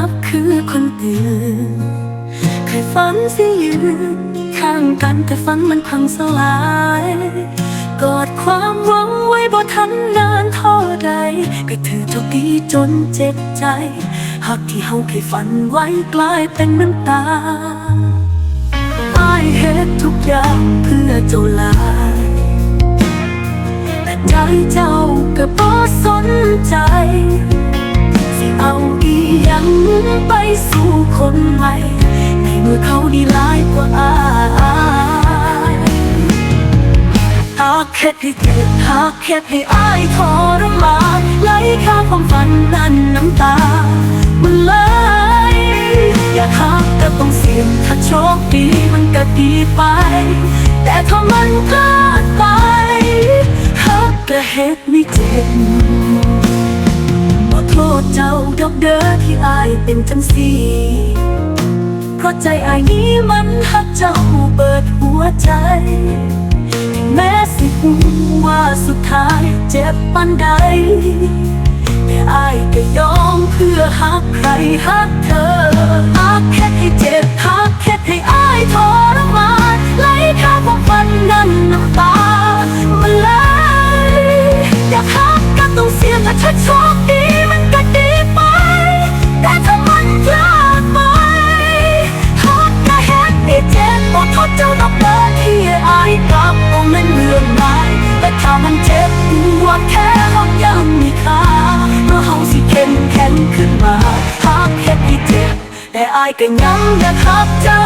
ับคือคนอื่น เคยฝันสิยืนข้างกันแต่ฝันมันพังสลายกอดความหวังไว้บ่ทันนานเท่าใดก็ถือโชคดีจนเจ็บใจหากที่เฮาเคยฝันไว้กลายเป็นน้ำตาอเหตุทุกอย่างเพื่อเจ้าลายแต่ใจเจ้าก็บ่สนใจ คนใหม่ ในเมื่อเขาดีหลายกว่าอายหากแค่ให้เจ็บหากแค่ให้อายทรมานไหลข้าความฝันนั้นน้ำตา มันไหลอยากหักก็ต้องเสี่ยงถ้าโชคดีมันก็ดีไป แต่ถ้ามันพลาดไปหักก็เหตุไม่เจ็บ ดอกเด้อที่อายเป็นจังสีเพราะใจอายนี้มันหักเจ้าเปิดหัวใจ แม้สิหูว่าสุดท้ายเจ็บปันใด แต่อายก็ยอมเพื่อหักใครหักเธอหักแค่ ก็ยังอยากหักเจ้า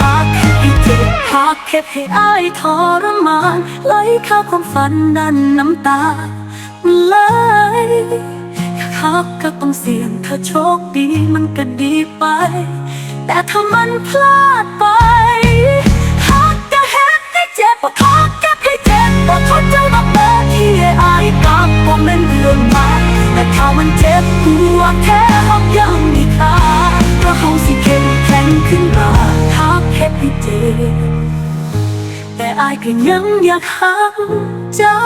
หากแค่ให้เจ็บให้อายทรมานไหลข้าความฝันดันน้ำตาไหล หากก็ต้องเสี่ยงถ้าโชคดีมันก็ดีไป แต่ถ้ามันพลาดไปหากก็เฮ็ดให้เจ็บปวดท้อก็ให้เจ็บปวดทนเจ้าดอกเบอที่อายกับบ่แม่นเรื่องม่แต่ถ้ามันเจ็บปวดแค่ห้องยังมีค่าเพราะเฮาสิเข้มแข็งขึ้นมาหากเฮ็ดให้เจ็บแต่อายก็ยังอยากหาเจ้า